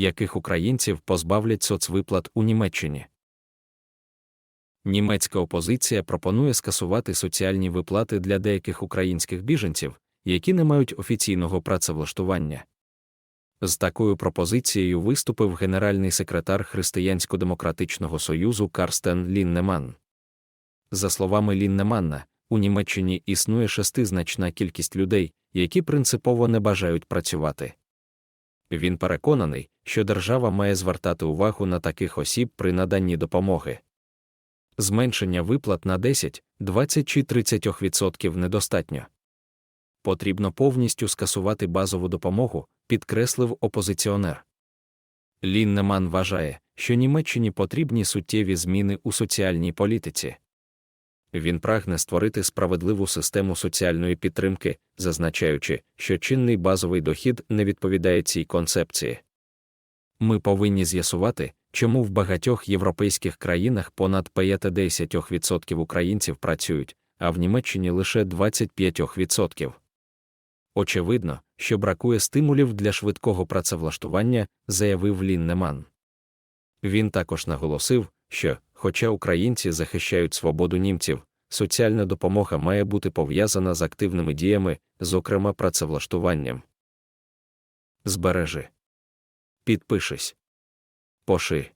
яких українців позбавлять соцвиплат у Німеччині. Німецька опозиція пропонує скасувати соціальні виплати для деяких українських біженців, які не мають офіційного працевлаштування. З такою пропозицією виступив генеральний секретар Християнсько-демократичного союзу Карстен Ліннеман. За словами Ліннеманна, у Німеччині існує шестизначна кількість людей, які принципово не бажають працювати. Він переконаний, що держава має звертати увагу на таких осіб при наданні допомоги. Зменшення виплат на 10, 20 чи 30% недостатньо. Потрібно повністю скасувати базову допомогу, підкреслив опозиціонер. Ліннеман вважає, що Німеччині потрібні суттєві зміни у соціальній політиці. Він прагне створити справедливу систему соціальної підтримки, зазначаючи, що чинний базовий дохід не відповідає цій концепції. Ми повинні з'ясувати, чому в багатьох європейських країнах понад 50% українців працюють, а в Німеччині лише 25%. Очевидно, що бракує стимулів для швидкого працевлаштування, заявив Ліннеман. Він також наголосив, що, хоча українці захищають свободу німців, соціальна допомога має бути пов'язана з активними діями, зокрема працевлаштуванням. Збережи. Підпишись. Поши.